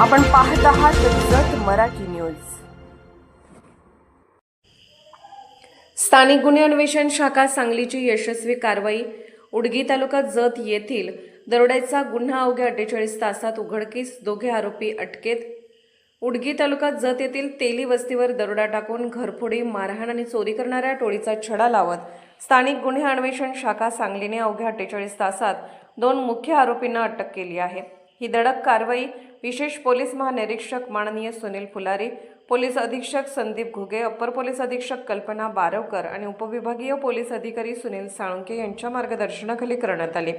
आपण पाहत आहात जत मराठी न्यूज. स्थानिक गुन्हे अन्वेषण शाखा सांगलीची यशस्वी कारवाई उडगी तालुका जत येथील दरोड्याचा गुन्हा अवघ्या अठ्ठेचाळीस तासात उघडकीस दोघे आरोपी अटकेत. उडगी तालुका जत येथील तेली वस्तीवर दरोडा टाकून घरफोडी मारहाण आणि चोरी करणाऱ्या टोळीचा छडा लावत स्थानिक गुन्हे अन्वेषण शाखा सांगलीने अवघ्या अठ्ठेचाळीस तासात दोन मुख्य आरोपींना अटक केली आहे. ही धडक कारवाई विशेष पोलीस महानिरीक्षक माननीय सुनील फुलारी पोलीस अधीक्षक संदीप घुगे अप्पर पोलीस अधीक्षक कल्पना बारवकर आणि उपविभागीय पोलीस अधिकारी सुनील साळुंके यांच्या मार्गदर्शनाखाली करण्यात आले.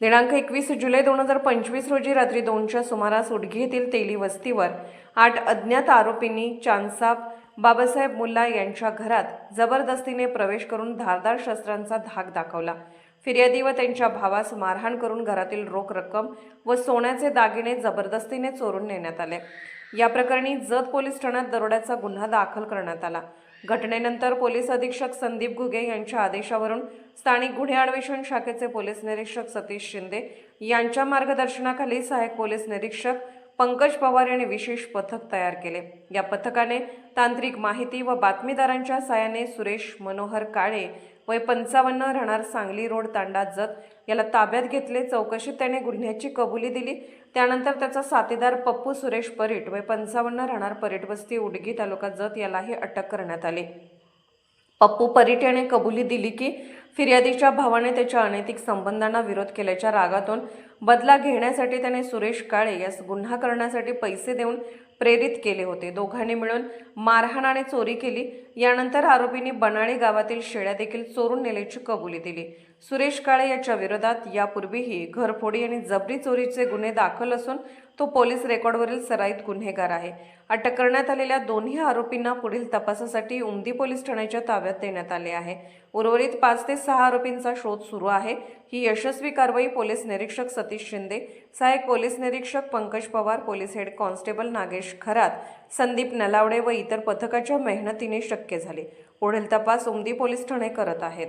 दिनांक एकवीस जुलै दोन हजार पंचवीस रोजी रात्री दोनच्या सुमारास उडगी येथील तेली वस्तीवर आठ अज्ञात आरोपींनी चांदसाब बाबासाहेब मुल्ला यांच्या घरात जबरदस्तीने प्रवेश करून धारदार शस्त्रांचा धाक दाखवला. फिर्यादी व त्यांच्या भावास मारहाण करून घरातील रोख रक्कम व सोन्याचे दागिने जबरदस्तीने चोरून नेण्यात आले. या प्रकरणी जत पोलीस ठाण्यात दरोड्याचा गुन्हा दाखल करण्यात आला. घटनेनंतर पोलीस अधीक्षक संदीप घुगे यांच्या आदेशावरून स्थानिक गुन्हे अन्वेषण शाखेचे पोलीस निरीक्षक सतीश शिंदे यांच्या मार्गदर्शनाखाली सहाय्यक पोलीस निरीक्षक पंकज पवार यांनी विशेष पथक तयार केले. या पथकाने तांत्रिक माहिती व बातमीदारांच्या सहाय्याने सुरेश मनोहर काळे वय पंचावन्न राहणार सांगली रोड तांडा जत. याला ताब्यात घेतले चौकशीत त्याने गुन्ह्याची कबुली दिली. त्यानंतर त्याचा साथीदार पप्पू सुरेश परीट वय पंचावन्न राहणार परीटवस्ती उडगी तालुका जत यालाही अटक करण्यात आली. पप्पू परीट याने कबुली दिली की फिर्यादीच्या भावाने त्याच्या अनैतिक संबंधांना विरोध केल्याच्या रागातून बदला घेण्यासाठी त्याने सुरेश काळे यास गुन्हा करण्यासाठी पैसे देऊन प्रेरित केले होते. दोघांनी मिळून मारहाण आणि चोरी केली. यानंतर आरोपींनी बनाळी गावातील शेळ्या देखील चोरून नेल्याची कबुली दिली. सुरेश काळे याच्या विरोधात यापूर्वीही घरफोडी आणि जबरी चोरीचे गुन्हे दाखल असून तो पोलीस रेकॉर्डवरील सराईत गुन्हेगार आहे. अटक करण्यात आलेल्या दोन्ही आरोपींना पुढील तपासासाठी उमदी पोलीस ठाण्याच्या ताब्यात देण्यात आले आहे. उर्वरित पाच ते सहा आरोपींचा शोध सुरू आहे. ही यशस्वी कारवाई पोलीस निरीक्षक सतीश शिंदे सहाय्यक पोलीस निरीक्षक Pankaj Pawar police head constable Nagesh Kharat Sandeep Nalawade व इतर पथकाच्या मेहनतीने शक्य झाले. पुढील तपास उमदी पोलीस ठाणे करत आहेत.